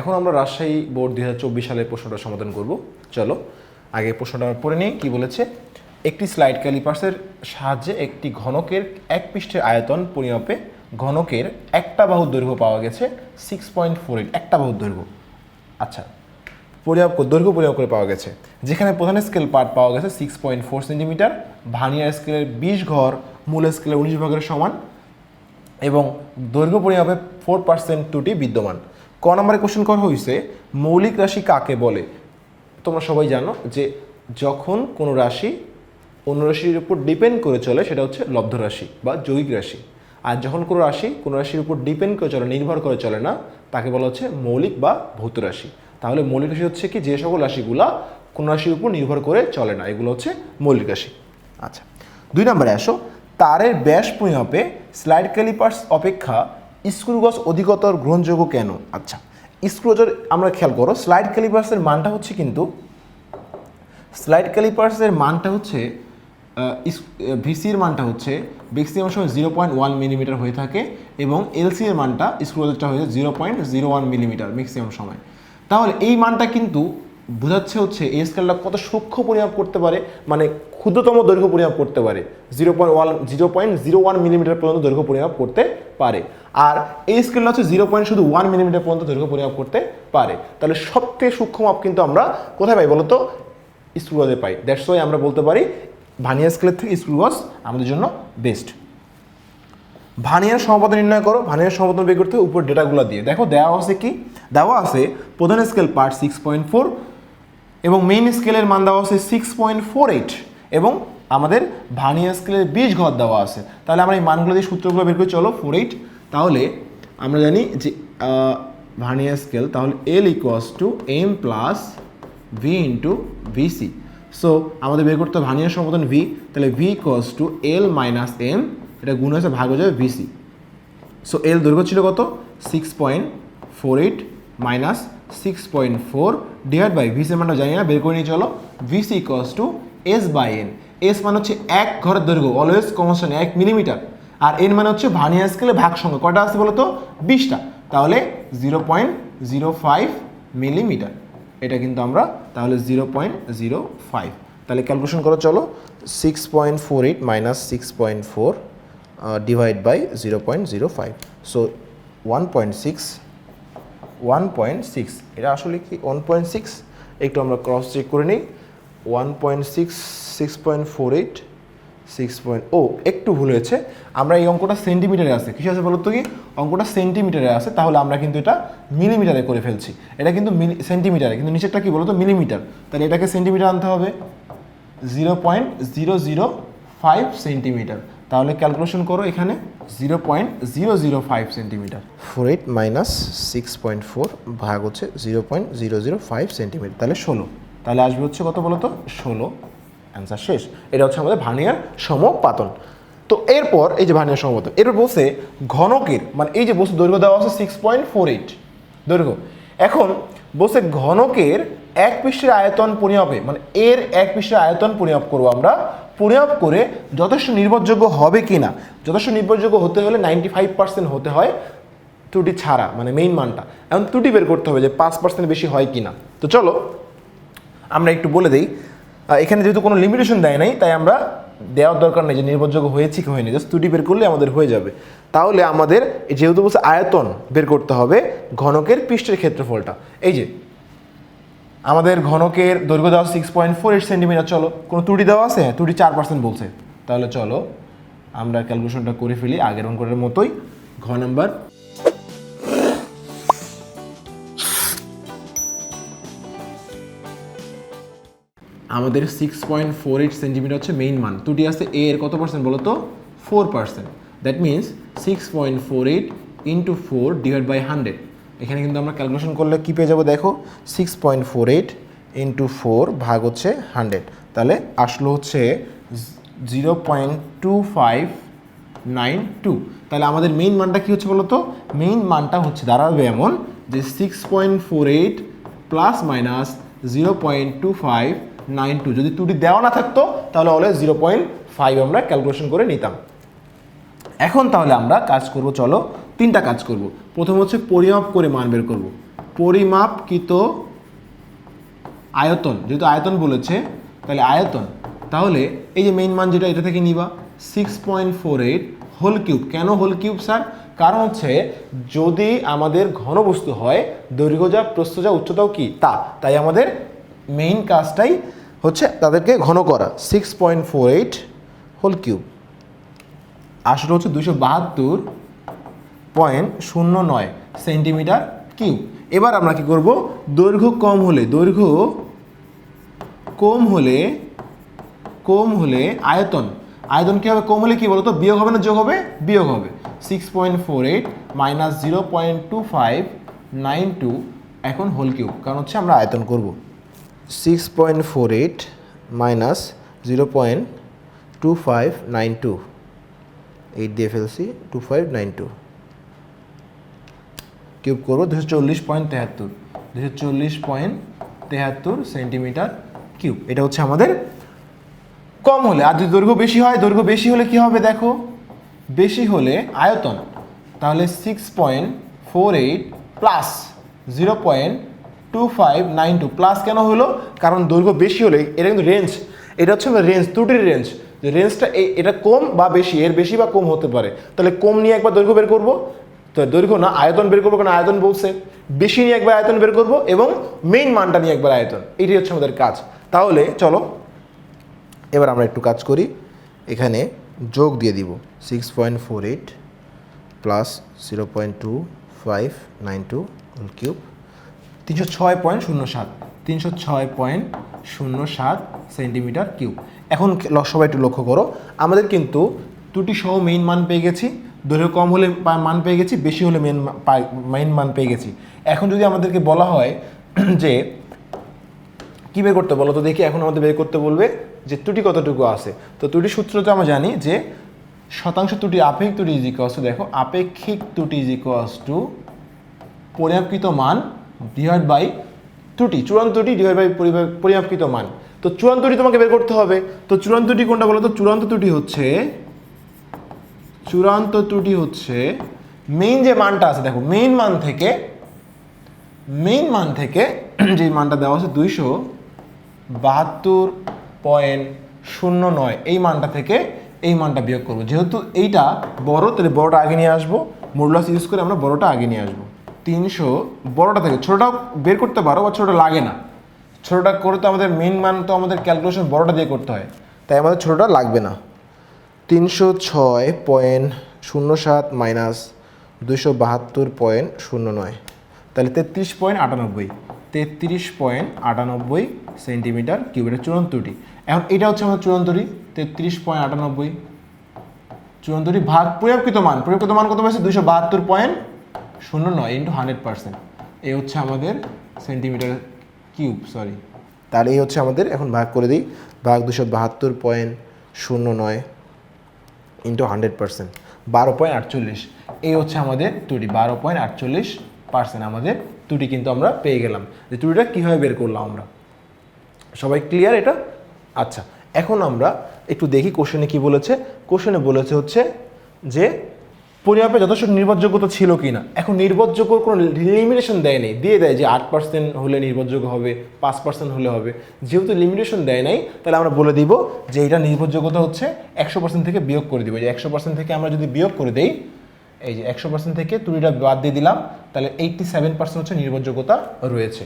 এখন আমরা রাজশাহী বোর্ড দুই হাজার চব্বিশ সালের প্রশ্নটা সমাধান করব। চলো, আগে প্রশ্নটা আমরা পড়ে নিই, কী বলেছে? একটি স্লাইড ক্যালিপার্সের সাহায্যে একটি ঘনকের এক পৃষ্ঠের আয়তন পরিমাপে ঘনকের একটা বাহুর দৈর্ঘ্য পাওয়া গেছে সিক্স পয়েন্ট ফোর এইট একটা বাহুর দৈর্ঘ্য। আচ্ছা পরিমাপ দৈর্ঘ্য পরিমাপ করে পাওয়া গেছে। যেখানে প্রধান স্কেল পার্ট পাওয়া গেছে six point four centimetre vernier স্কেলের বিশ ঘর, মূল স্কেলের উনিশ ভাগের সমান, এবং দৈর্ঘ্য পরিমাপে ফোর পার্সেন্ট ত্রুটি বিদ্যমান। ক নম্বরে কোশ্চেন করা হয়েছে মৌলিক রাশি কাকে বলে? তোমরা সবাই জানো যে যখন কোনো রাশি অন্য রাশির উপর ডিপেন্ড করে চলে, সেটা হচ্ছে লব্ধ রাশি বা যৌগিক রাশি। আর যখন কোনো রাশি কোনো রাশির উপর ডিপেন্ড করে চলে, নির্ভর করে চলে না, তাকে বলা হচ্ছে মৌলিক বা ভৌত রাশি। তাহলে মৌলিক রাশি হচ্ছে কি? যে সকল রাশিগুলা কোনো রাশির উপর নির্ভর করে চলে না, এগুলো হচ্ছে মৌলিক রাশি। আচ্ছা দুই নম্বরে আসো, তারের ব্যাস পরিমাপে স্লাইড ক্যালিপার্স অপেক্ষা স্ক্রুগজ অধিকতর গ্রহণযোগ্য কেন? আচ্ছা স্ক্রুগজের আমরা খেয়াল করো স্লাইড ক্যালিপার্সের মানটা হচ্ছে কিন্তু স্লাইড ক্যালিপার্সের মানটা হচ্ছে ভিসির মানটা হচ্ছে ম্যাক্সিমাম সময় জিরো পয়েন্ট ওয়ান মিলিমিটার হয়ে থাকে এবং এলসি এর মানটা স্ক্রুগজটা হয়েছে zero point zero one millimetre maximum সময়। তাহলে এই মানটা কিন্তু বোঝাচ্ছে হচ্ছে এই স্কেলটা কত সূক্ষ্ম পরিমাপ করতে পারে মানে ক্ষুদ্রতম দৈর্ঘ্য পরিমাপ করতে পারে। Zero point one zero point zero one millimetre পর্যন্ত দৈর্ঘ্য পরিমাপ করতে পারে। আর এই স্কেলটা হচ্ছে জিরো পয়েন্ট শুধু ওয়ান মিলিমিটার পর্যন্ত দৈর্ঘ্য পরিমাপ করতে পারে। তাহলে সবথেকে সূক্ষ্ম মাপ কিন্তু আমরা কোথায় পাই বলতো? স্ক্রুগজে পাই। দ্যাটস ওয়াই আমরা বলতে পারি ভানিয়া স্কেলের থেকে স্ক্রুগজ আমাদের জন্য বেস্ট ভানিয়ার সমাপদ নির্ণয় করো। ভানিয়ার সমাপদ বের করতে উপর ডেটাগুলো দিয়ে। দেখো দেওয়া আছে কি? দেওয়া আছে প্রধান scale part six point four এবং মেইন স্কেলের মান দেওয়া আছে সিক্স পয়েন্ট ফোর এইট এবং আমাদের ভানিয়া স্কেলের বিশ ঘর দেওয়া আছে। তাহলে আমরা এই মানগুলো দিয়ে সূত্রগুলো বের করে, চলো ফোর এইট তাহলে আমরা জানি যে ভানিয়া স্কেল তাহলে L equals to M plus V into VC so আমাদের বের করতে হবে ভানিয়ার সমতন ভি তাহলে V equals to L minus M এটা গুণ হয়েছে, ভাগ হয়ে যাবে ভিসি সো এল দৈর্ঘ্য ছিল কত? Six point four eight minus six point four divide by VC মানটা জানি না, বের করে নিয়ে চলো। VC equals to S by N S মানে হচ্ছে এক ঘরের দৈর্ঘ্য অলওয়েজ কনস্ট্যান্ট এক মিলিমিটার আর এন মানে হচ্ছে ভানিয়া স্কেলে ভাগ সংখ্যা কটা আছে বলো তো বিশটা। তাহলে zero point zero five millimetre এটা কিন্তু আমরা তাহলে জিরো পয়েন্ট জিরো ফাইভ তাহলে ক্যালকুলেশন করো, চলো। Six point four eight minus six point four divide by zero point zero five so one point six one point six এটা আসলে কি ওয়ান পয়েন্ট সিক্স একটু আমরা ক্রস চেক করে নিই। One point six six point four eight six point ও একটু ভুল হয়েছে। আমরা এই অঙ্কটা সেন্টিমিটারে আছে। কিছু আছে বলতো কি? অঙ্কটা সেন্টিমিটারে আছে। তাহলে আমরা কিন্তু এটা মিলিমিটারে করে ফেলছি। এটা কিন্তু মিলি সেন্টিমিটারে কিন্তু নিচেরটা কি বলতো? মিলিমিটার তাহলে এটাকে সেন্টিমিটার আনতে হবে। Zero point zero zero five centimetre তাহলে ক্যালকুলেশন করো এখানে zero point zero zero five centimetre four eight minus six point four ভাগ হচ্ছে zero point zero zero five centimetre তাহলে ষোলো। তাহলে আসবে হচ্ছে কত বলো তো? ষোলো। অ্যান্সার শেষ। এটা হচ্ছে আমাদের ভানিয়ার সমপাতন। তো এরপর এই যে ভানিয়ার সমপাতন এরপর বলছে ঘনকের মানে এই যে বস্তু দৈর্ঘ্য দেওয়া আছে সিক্স পয়েন্ট ফোর এইট দৈর্ঘ্য। এখন বলছে ঘনকের এক পৃষ্ঠের আয়তন পরিমাপে মানে এর এক পৃষ্ঠের আয়তন পরিমাপ করব আমরা। পরিমাপ করে যথেষ্ট নির্ভরযোগ্য হবে কি না যথেষ্ট নির্ভরযোগ্য হতে হলে নাইনটি ফাইভ পার্সেন্ট হতে হয় ত্রুটি ছাড়া মানে মেইন মানটা। এখন ত্রুটি বের করতে হবে যে পাঁচ পার্সেন্ট বেশি হয় কি না তো চলো, আমরা একটু বলে দিই এখানে যেহেতু কোনো লিমিটেশন দেয় নাই, তাই আমরা দেওয়ার দরকার নেই যে নির্ভরযোগ্য হয়েছে কি হয়নি জাস্ট ত্রুটি বের করলে আমাদের হয়ে যাবে। তাহলে আমাদের যেহেতু বলছে আয়তন বের করতে হবে ঘনকের পৃষ্ঠের ক্ষেত্রফলটা। এই যে আমাদের ঘনকের দৈর্ঘ্য দেওয়া six point four eight centimetre চলো। কোনো ত্রুটি দেওয়া আছে? ত্রুটি চার পার্সেন্ট বলছে। তাহলে চলো, আমরা ক্যালকুলেশনটা করে ফেলি আগের অঙ্কটার মতোই। ঘ নাম্বার। আমাদের six point four eight centimetre হচ্ছে মেইন মান। ত্রুটি আছে এ এর কত পার্সেন্ট বলো তো? Four percent that means six point four eight into four divide by hundred এখানে কিন্তু আমরা ক্যালকুলেশন করলে কী পেয়ে যাব দেখো? Six point four eight into four ভাগ হচ্ছে হান্ড্রেড তাহলে আসলো হচ্ছে zero point two five nine two তাহলে আমাদের মেইন মানটা কী হচ্ছে বলো তো মেইন মানটা হচ্ছে, দাঁড়াবে এমন যে six point four eight plus minus zero point two five nine two যদি ত্রুটি দেওয়া না থাকতো, তাহলে অলওয়েজ জিরো পয়েন্ট ফাইভ আমরা ক্যালকুলেশন করে নিতাম। এখন তাহলে আমরা কাজ করব, চলো তিনটা কাজ করব। প্রথম হচ্ছে পরিমাপ করে মান বের করব। পরিমাপকৃত আয়তন, যেহেতু আয়তন বলেছে, তাহলে আয়তন, তাহলে এই যে মেইন মান যেটা, এটা থেকে নিবা। Six point four eight whole cube কেন হোল কিউব স্যার কারণ হচ্ছে যদি আমাদের ঘনবস্তু হয় দৈর্ঘ্য যা প্রস্থ যা উচ্চতাও কি? তা। তাই আমাদের মেইন কাজটাই হচ্ছে তাদেরকে ঘন করা। Six point four eight whole cube আসলে হচ্ছে দুশো বাহাত্তর পয়েন্ট শূন্য নয় সেন্টিমিটার কিউব এবার আমরা কি করব? দৈর্ঘ্য কম হলে, দৈর্ঘ্য কম হলে কম হলে আয়তন। আয়তন কী হবে? কম হলে কী বলতো? বিয়োগ হবে না যোগ হবে? বিয়োগ হবে। Six point four eight minus zero point two five nine two এখন হোল কিউব কারণ হচ্ছে আমরা আয়তন করব। Six point four eight minus zero point two five nine two eight দিয়ে ফেলছি two five nine two cube করব দুশো চল্লিশ পয়েন্ট তেহাত্তর। দুশো চল্লিশ পয়েন্ট তেহাত্তর সেন্টিমিটার কিউব। এটা হচ্ছে আমাদের কম হলে। আর যদি দৈর্ঘ্য বেশি হয়, দৈর্ঘ্য বেশি হলে কি হবে দেখো? বেশি হলে আয়তন। তাহলে six point four eight plus zero point two five nine two plus কেন হলো? কারণ দৈর্ঘ্য বেশি হলে এটা কিন্তু রেঞ্জ এটা হচ্ছে রেঞ্জ ত্রুটির রেঞ্জ রেঞ্জটা এটা কম বা বেশি, এর বেশি বা কম হতে পারে। তাহলে কম নিয়ে একবার দৈর্ঘ্য বের করব। তো দৈর্ঘ্য না, আয়তন বের করব কারণ আয়তন বলছে। বেশি নিয়ে একবার আয়তন বের করব এবং মেইন মানটা নিয়ে একবার আয়তন। এটাই হচ্ছে আমাদের কাজ। তাহলে চলো, এবার আমরা একটু কাজ করি। এখানে যোগ দিয়ে দিব। Six point four eight plus zero point two five nine two whole cube তিনশো ছয় পয়েন্ট শূন্য সাত। তিনশো ছয় পয়েন্ট শূন্য সাত সেন্টিমিটার কিউব এখন সবাই একটু লক্ষ্য করো। আমাদের কিন্তু ত্রুটি সহ মেইন মান পেয়ে গেছি। দৈর্ঘ্য কম হলে মান পেয়ে গেছি, বেশি হলে মেন মেইন মান পেয়ে গেছি। এখন যদি আমাদেরকে বলা হয় যে কী বের করতে বলো তো দেখি, এখন আমাদের বের করতে বলবে যে ত্রুটি কতটুকু আছে। তো ত্রুটি সূত্রটা আমরা জানি যে শতাংশ ত্রুটি আপেক্ষিক ত্রুটি ইজ টু দেখো, আপেক্ষিক ত্রুটি ইজ টু পরিমাপকৃত মান ডিভাইড বাই ত্রুটি, চূড়ান্ত ত্রুটি ডিভাইড বাই পরিমাপকৃত মান। তো চূড়ান্ত ত্রুটি তোমাকে বের করতে হবে। তো চূড়ান্ত ত্রুটি কোনটা বলো তো? চূড়ান্ত ত্রুটি হচ্ছে চূড়ান্ত ত্রুটি হচ্ছে মেইন যে মানটা আছে, দেখো মেইন মান থেকে মেইন মান থেকে যে মানটা দেওয়া আছে দুইশো বাহাত্তর পয়েন্ট শূন্য নয়, এই মানটা থেকে এই মানটা বিয়োগ করব। যেহেতু এইটা বড়, তাহলে বড়টা আগে নিয়ে আসব মোডলাস ইউজ করে আমরা বড়টা আগে নিয়ে আসব। তিনশো বড়টা থেকে ছোটোটাও বের করতে পারো, বা ছোটোটা লাগে না। ছোটোটা করে তো আমাদের মেইন মান তো আমাদের ক্যালকুলেশন বড়টা দিয়ে করতে হয়। তাই আমাদের ছোটোটা লাগবে না। তিনশো ছয় পয়েন্ট শূন্য সাত মাইনাস দুশো বাহাত্তর পয়েন্ট শূন্য নয়। তাহলে তেত্রিশ পয়েন্ট আটানব্বই। তেত্রিশ পয়েন্ট আটানব্বই সেন্টিমিটার কিউবের চূড়ান্তটি এখন এটা হচ্ছে আমাদের চূড়ান্তটি তেত্রিশ পয়েন্ট আটানব্বই। চূড়ান্তটি ভাগ প্রয়োগকৃত মান। প্রয়োগকৃত মান কত পাচ্ছে দুশো বাহাত্তর পয়েন্ট শূন্য নয় ইন্টু হান্ড্রেড পার্সেন্ট এই হচ্ছে আমাদের সেন্টিমিটার কিউব সরি তাহলে এই হচ্ছে আমাদের, এখন ভাগ করে দিই, ভাগ দুশো বাহাত্তর পয়েন্ট শূন্য নয়। ইন্টু হান্ড্রেড পার্সেন্ট বারো পয়েন্ট আটচল্লিশ, এই হচ্ছে আমাদের ত্রুটি বারো পয়েন্ট আটচল্লিশ পার্সেন্ট আমাদের ত্রুটি কিন্তু আমরা পেয়ে গেলাম। যে ত্রুটিটা কীভাবে বের করলাম আমরা? সবাই ক্লিয়ার এটা? আচ্ছা এখন আমরা একটু দেখি কোশনে কি বলেছে। কোশনে বলেছে হচ্ছে যে পরিমাপে যথেষ্ট নির্ভরযোগ্যতা ছিল কি না এখন নির্ভরযোগ্য কোনো লিমিটেশন দেয় নেই। দিয়ে দেয় যে আট পার্সেন্ট হলে নির্ভরযোগ্য হবে, পাঁচ পার্সেন্ট হলে হবে। যেহেতু লিমিটেশন দেয় নাই, তাহলে আমরা বলে দিব যে এটা নির্ভরযোগ্যতা হচ্ছে একশো পার্সেন্ট থেকে বিয়োগ করে দিব। যে একশো পার্সেন্ট থেকে আমরা যদি বিয়োগ করে দেই, এই যে একশো পার্সেন্ট থেকে তুলিটা বাদ দিয়ে দিলাম, তাহলে এইটটি সেভেন পার্সেন্ট হচ্ছে নির্ভরযোগ্যতা রয়েছে।